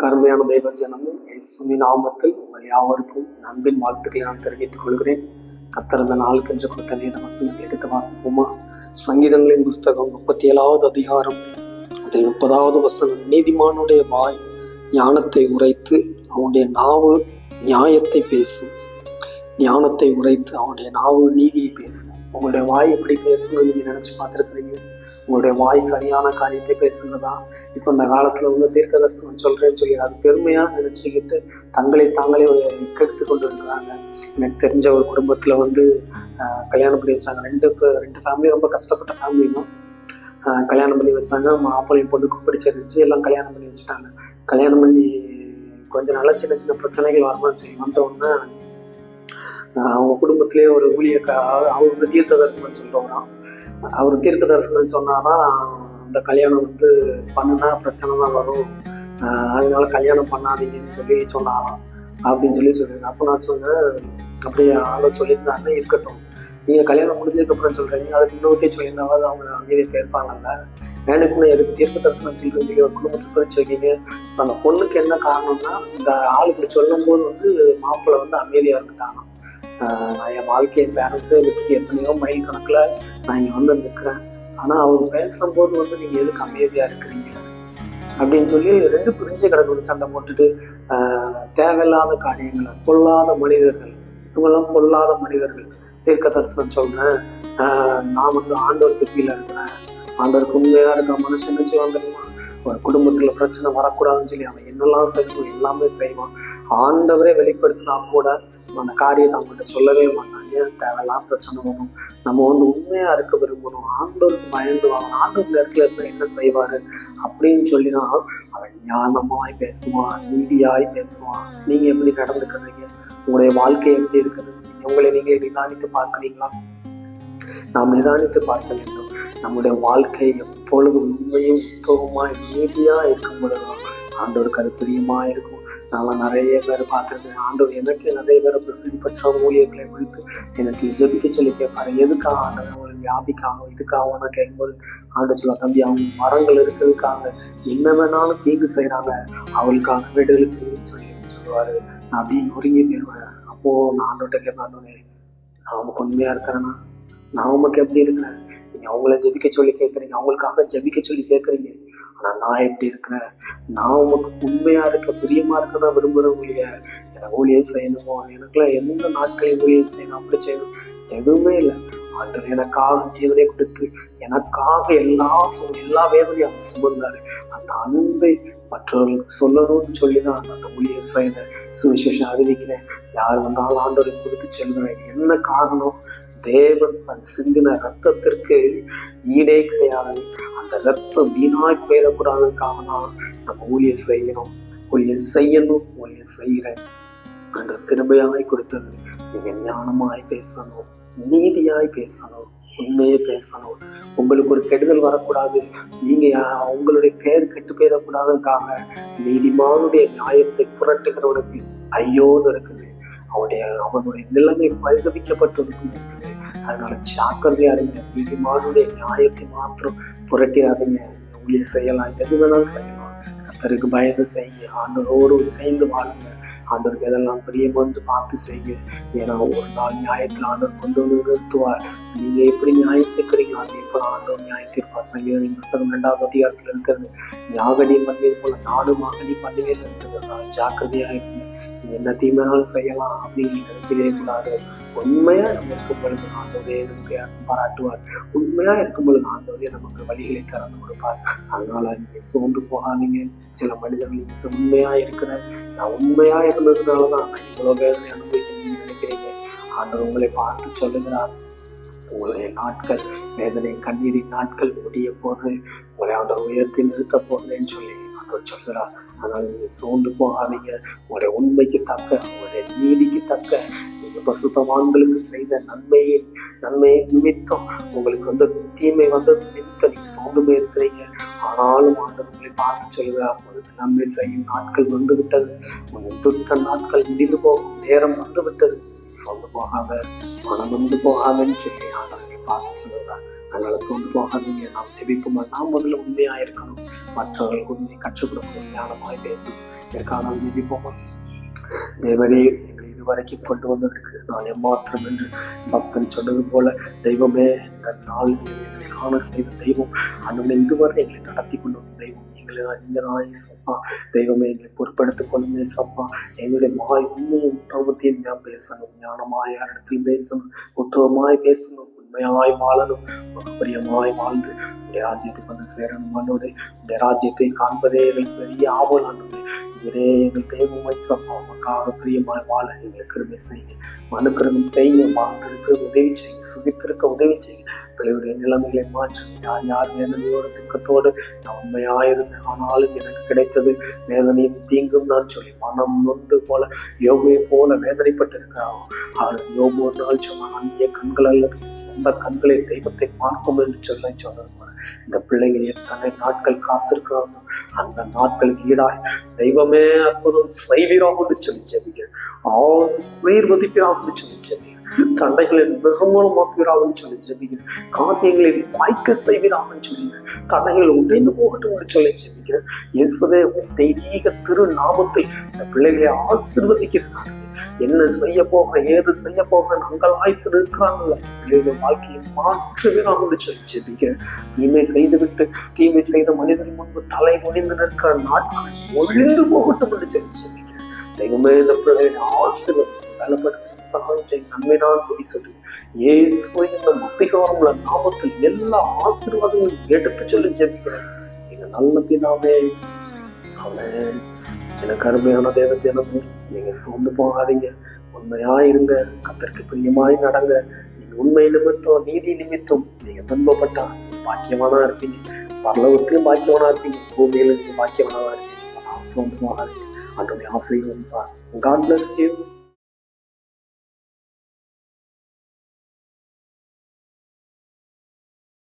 சுவாமி இயேசுவின் நாமத்தில் உங்கள் யாவருக்கும் என் அன்பின் வாழ்த்துக்களை நான் தெரிவித்துக் கொள்கிறேன். கத்திருந்த நாளுக்கென்று கொடுத்த வேத வசனத்தை எடுத்து வாசிப்போமா? சங்கீதங்களின் புஸ்தகம் முப்பத்தி ஏழாவது அதிகாரம். அதில் முப்பதாவது வசனம் நீதிமானுடைய வாய் ஞானத்தை உரைத்து அவனுடைய நாவு நியாயத்தை பேசும் ஞானத்தை உரைத்து அவனுடைய நாவு நீதியை பேசும் உங்களுடைய வாய் எப்படி பேசணும்னு நீங்க நினைச்சு பார்த்துருக்குறீங்க? உங்களுடைய வாய் சரியான காரியத்தை பேசுகிறதா? இப்போ இந்த காலத்தில் வந்து தீர்க்கதர்சனம் சொல்கிறேன்னு சொல்லி அது பெருமையாக நினச்சிக்கிட்டு தங்களை தாங்களே கெடுத்து கொண்டு இருக்கிறாங்க. எனக்கு தெரிஞ்ச ஒரு குடும்பத்தில் வந்து கல்யாணம் பண்ணி வச்சாங்க. ரெண்டு ரெண்டு ஃபேமிலி ரொம்ப கஷ்டப்பட்ட ஃபேமிலி தான். கல்யாணம் பண்ணி வச்சாங்க. மாப்பிள்ளையும் பொண்ணுக்கும் பிடிச்சிருந்துச்சு எல்லாம் கல்யாணம் பண்ணி வச்சுட்டாங்க. கல்யாணம் பண்ணி கொஞ்ச நாளா சின்ன சின்ன பிரச்சனைகள் வரதான் செய்யும் வந்த அவங்க குடும்பத்திலே ஒரு ஊழியக்கா அவங்க தீர்க்க தரிசனம் அவர் தீர்க்க தரிசனம் சொன்னாரா அந்த கல்யாணம் வந்து பண்ணுனா பிரச்சனை தான் வரும். அதனால கல்யாணம் பண்ணாதீங்கன்னு சொல்லி சொன்னாராம். அப்படின்னு சொல்லி சொல்லியிருந்தேன் அப்போ நான் சொன்னேன் அப்படியே ஆளோ சொல்லியிருந்தாருன்னா இருக்கட்டும். நீங்கள் கல்யாணம் முடிஞ்சதுக்கப்புறம் சொல்கிறீங்க அதுக்கு முன்னோட்டே சொல்லியிருந்தாவது அவங்க அமைதியை போயிருப்பாங்கல்ல. வேணுக்குன்னு எதுக்கு தீர்க்க தரிசனம் சொல்கிறீங்க ஒரு குடும்பத்தை பிரித்து வைக்கீங்க. இப்போ அந்த பொண்ணுக்கு என்ன காரணம்னா இந்த ஆள் இப்படி சொல்லும்போது வந்து மாப்பிள்ளை வந்து அமைதியாக இருந்துட்டாங்க நான் என் வாழ்க்கையை பேரண்ட்ஸே விட்டுட்டு எத்தனையோ மைல் கணக்கில் நான் இங்கே வந்து நிற்கிறேன் ஆனால் அவர் பேசும்போது வந்து நீங்கள் எதுக்கு அமைதியாக இருக்கிறீங்க? அப்படின்னு சொல்லி ரெண்டு பிரிஞ்சு கிடக்குது சண்டை போட்டுட்டு தேவையில்லாத காரியங்களை பொல்லாத மனிதர்கள் இவங்கெல்லாம் பொல்லாத மனிதர்கள். தீர்க்க தரிசனம் சொல்கிறேன் நான் வந்து ஆண்டவருக்கு கீழே இருக்கிறேன். ஆண்டவருக்கு உண்மையாக இருக்கிற மனுஷன் நினைச்சு வந்துடுவான் ஒரு குடும்பத்தில் பிரச்சனை வரக்கூடாதுன்னு சொல்லி அவன் என்னெல்லாம் செய்யணும் எல்லாமே செய்வான். ஆண்டவரே வெளிப்படுத்தினா கூட அந்த காரியத்தை அவங்கள்ட்ட சொல்லவே மாட்டாங்க. ஏன்? தேவையில்லாம் பிரச்சனை வரும். நம்ம வந்து உண்மையா இருக்க விரும்பணும். ஆண்டோருக்கு பயந்து வாங்கணும். ஆண்டோர் இடத்துல இருந்தா என்ன செய்வாரு? அப்படின்னு சொல்லினா அவன் ஞானமாய் பேசுவான் நீதியாய் பேசுவான். நீங்க எப்படி நடந்துக்கிறீங்க? உங்களுடைய வாழ்க்கை எப்படி இருக்குது? நீங்க உங்களை நீங்களே நிதானித்து பார்க்குறீங்களா? நாம் நிதானித்து பார்க்க வேண்டும். நம்முடைய வாழ்க்கை எப்பொழுது உண்மையும் உத்தவமாய் நீதியா இருக்கும் பொழுதுதான் ஆண்டவருக்கு அது பிரியமா இருக்கும். நான் நிறைய பேர் பார்த்துருக்கேன். ஆண்டவர் எனக்கு நிறைய பேர் பிரசித்தி பெற்ற ஊழியர்களை குறித்து எனக்கு ஜெபிக்க சொல்லி கேட்பாரு. எதுக்காக ஆண்டவர் அவங்களுக்கு வியாதிக்காக இதுக்காக நான் கேட்கும்போது ஆண்டு சொல்ல தம்பி அவங்க மரங்கள் இருக்கிறதுக்காக என்ன வேணாலும் தீங்கு செய்கிறாங்க அவளுக்காக விடுதலை செய்யுன்னு சொல்லி சொல்லுவாரு. நான் அப்படியே நொறுங்கி போயிடுவேன் அப்போ நான் ஆண்டோட்ட கேட்பேன் நான் உமக்கு உண்மையா இருக்கிறேன்னா நான் உமக்கு எப்படி இருக்கிறேன்? நீங்க அவங்கள ஜெபிக்க சொல்லி கேட்குறீங்க. அவங்களுக்காக ஜெபிக்க சொல்லி கேட்குறீங்க. ஆனால் நான் எப்படி இருக்கிறேன்? நான் உனக்கு உண்மையா இருக்க பிரியமா இருக்க தான் விரும்புகிறேன் ஊழிய எனக்கு ஊழியம் செய்யணுமோ? எனக்குலாம் எந்த நாட்களையும் ஊழியம் செய்யணும் அப்படி செய்யணும்? எதுவுமே இல்லை. ஆண்டவர் எனக்காக ஜீவனை கொடுத்து எனக்காக எல்லா சு எல்லா வேதனையும் அவர் சுமந்தார். அந்த அன்பை மற்றவர்களுக்கு சொல்லணும்னு சொல்லி தான் அந்த ஊழியம் செய்கிறேன் சுவிசேஷம் அறிவிக்கிறேன். யார் வந்தாலும் ஆண்டவரை குறித்து செல்கிறேன் என்ன காரணம்? தேவன் தன் சிந்தின ரத்தத்திற்கு ஈடே கிடையாது. அந்த ரத்தம் வீணாய் போயிடக்கூடாதுக்காக தான் நம்ம ஊழியம் செய்யணும். ஊழியம் செய்யணும் ஊழியம் செய்கிறேன் என்ற திருமையாய் கொடுத்தது. நீங்க ஞானமாய் பேசணும் நீதியாய் பேசணும் உண்மையை பேசணும். உங்களுக்கு ஒரு கெடுதல் வரக்கூடாது. நீங்க உங்களுடைய பெயர் கெட்டு போயிடக்கூடாதுக்காக நீதிமானுடைய நியாயத்தை புரட்டுகிறவனுக்கு ஐயோன்னு இருக்குது. அவனுடைய அவனுடைய நிலைமை பரிதவிக்கப்பட்டதுக்கும் இருக்குது அதனால ஜாக்கிரதையா இருங்க. நீதிமானுடைய நியாயத்தை மாத்திரம் புரட்டிடாதீங்க. ஊழிய செய்யலாம் எது வேணாலும் செய்யலாம். கத்தருக்கு பயந்து செய்யுங்க. ஆண்டவரோடு சேர்ந்து வாழுங்க. ஆண்டவருக்கு எதெல்லாம் பிரியமானது பார்த்து செய்யுங்க. ஏன்னா ஒரு நாள் நியாயத்தில் ஆண்டவர் கொண்டு வந்து நிறுத்துவார். நீங்க எப்படி நியாயத்திருக்கிறீங்களோ அதே போல ஆண்டவர் நியாயத்திருப்பார் சங்கீதம் புஸ்தகம் ரெண்டாவது அதிகாரத்தில் இருக்கிறது. யாகடி பண்ணியது போல நாடு மாகடி பண்டிகையில் இருக்கிறது. அதனால் ஜாக்கிரதையாக இருங்க. என்ன தீமைனாலும் செய்யலாம் அப்படின்னு நினைக்கவே கூடாது. உண்மையா நம்ம இருக்கும் பொழுது ஆண்டவரே நமக்கு பாராட்டுவார். உண்மையா இருக்கும் பொழுது ஆண்டவரே நமக்கு வழிகளை திறந்து கொடுப்பார். அதனால நீங்க சோர்ந்து போகாதீங்க. சில மனிதர்கள் நீங்க உண்மையா இருக்கிற நான் உண்மையா இருந்ததுனாலதான் நான் இவ்வளவு வேதனை அனுபவிக்கிறேன் நினைக்கிறீங்க? ஆண்டவர் உங்களை பார்த்து சொல்லுகிறார். உங்களுடைய நாட்கள் வேதனை கண்ணீரின் நாட்கள் முடிய போது உங்களை ஆண்டவர் உயர்த்தி நிறுத்த போகிறேன்னு சொல்லி ஆண்டவர் சொல்கிறார் அதனால நீங்க சோர்ந்து போகாதீங்க. உங்களுடைய உண்மைக்கு தக்க உங்களுடைய நீதிக்கு தக்க. நீங்க பசுத்தவான்களுக்கு செய்த நன்மையின் நன்மையை நிமித்தம் உங்களுக்கு வந்து தீமை வந்து நிமித்தம் நீங்க சோர்ந்து போயிருக்கிறீங்க. ஆனாலும் ஆண்டவர் உங்களை பார்த்து சொல்லுகிறார் உங்களுக்கு நன்மை செய்யும் நாட்கள் வந்து விட்டது உங்கள் துக்க நாட்கள் முடிந்து போகும் நேரம் வந்து விட்டது நீ சோர்ந்து போகாத மனம் வந்து போகாதன்னு சொல்லி ஆண்டவர்களை பார்த்து சொல்லுகிறார். அதனால சோர்ந்து போகாதீங்க நாம் ஜெபிப்போம் நாம் முதல்ல உண்மையா இருக்கணும். மற்றவர்களுக்கு உண்மையை கற்றுக் கொடுக்கணும். ஞானமாய் பேசணும். இதற்காக நாம் ஜெபிப்போமா? தேவரே எங்களை இதுவரைக்கும் கொண்டு வந்ததற்கு நான் எம்மாத்திரம் என்று பக்தன் சொன்னது போல தெய்வமே இந்த நாள் எங்களை காண செய்த தெய்வம் அன்னுடைய இதுவரை எங்களை நடத்தி கொண்டு வந்த தெய்வம். நீங்களே தான் நீங்க தான் சப்பா தெய்வமே எங்களை பொறுப்படுத்திக் கொள்ளுமே சப்பா எங்களுடைய மாய் உண்மையும் உத்தவத்தையும் நான் பேசணும். ஞானமாய் யாரிடத்தில் பேசணும். உத்தவமாய் பேசணும். உண்மையாய் வாழணும். உனக்கு பிரியமாய் வாழ்ந்து உடைய ராஜ்யத்துக்கு வந்து சேரணும். ஆண்டோட உடைய ராஜ்யத்தை காண்பதே எங்களுக்கு பெரிய ஆவல். ஆண்டோட நீரே எங்கள் தெய்வமாய் சப்பா பிரியமாய் வாழ எங்களுக்கு கிருமை செய்யுங்க. மனுக்கிரகம் செய்யுங்க வாழ்ந்திருக்க உதவி செய்யுங்க சுகித்திருக்க உதவி செய்யுங்க. பிள்ளையுடைய நிலைமைகளை மாற்றுங்க. யார் யார் வேதனையோட துக்கத்தோடு நான் உண்மையாயிருந்தேன் ஆனாலும் எனக்கு கிடைத்தது வேதனையும் தீங்கும். நான் சொல்லி மனம் நொந்து போல யோகையை போல வேதனைப்பட்டிருக்கிறாரோ இருக்கிறாரோ யோகு ஒரு நாள் சொன்னான் அந்நிய கண்கள் அல்லது சொந்த கண்களை தெய்வத்தை பார்க்கும் என்று சொல்லி சொன்னது இந்த பிள்ளைகள் எத்தனை நாட்கள் காத்திருக்கிறார்கள்? அந்த நாட்களுக்கு ஈடாய் தெய்வமே அற்புதம் செய்வீராக என்று சொல்லி செவிகள் ஆசீர்வதிப்பீராக என்று சொல்லி செவிகள் தண்டைகளை நிர்மூலமாக்குவீராக சொல்லி ஜெபிக்கிறேன் காரியங்களை வாய்க்க என்று சொல்லுகிறேன் தடைகள் உடைந்து போகட்டும் என்று சொல்லி ஜெபிக்கிறேன் இயேசுவே தெய்வீக திருநாமத்தில் இந்த பிள்ளைகளை ஆசீர்வதிக்கிறேன் என்ன செய்ய போகிறேன் ஏது செய்ய போகிறேன் அங்கலாய்த்து இருக்கிறாங்கல்ல பிள்ளைகளுடைய வாழ்க்கையை மாற்றுவீராக என்று சொல்லி ஜெபிக்கிறேன். தீமை செய்துவிட்டு தீமை செய்த மனிதன் முன்பு தலை ஒளிந்து நிற்கிற நாட்கள் ஒளிந்து போகட்டும் என்று சொல்லி ஜெபிக்கிறேன். தெய்வமே இந்த பிள்ளைகளை பலப்படுத்தி சகாயம் செய்ய நன்மை நான் சொல்லுங்க இயேசு இந்த முத்திகாரம்ல நாமத்தில் எல்லா ஆசீர்வாதங்களும் எடுத்து சொல்லி ஜெபிக்கிறேன். எங்க நல்ல பிதாவே அவன் எனக்கு அருமையான தேவ ஜனமே நீங்க சோர்ந்து போகாதீங்க. உண்மையா இருங்க. கத்தருக்கு பிரியமாய் நடங்க. நீங்க உண்மை நிமித்தம் நீதி நிமித்தம் நீங்க துன்பப்பட்டா நீங்க பாக்கியவானா இருப்பீங்க. பரலோகத்திலும் பாக்கியவானா இருப்பீங்க. பூமியில நீங்க பாக்கியவானா இருப்பீங்க. நான் சோர்ந்து போகாதீங்க. அன்றைய ஆசீர்வதிப்பார். God bless you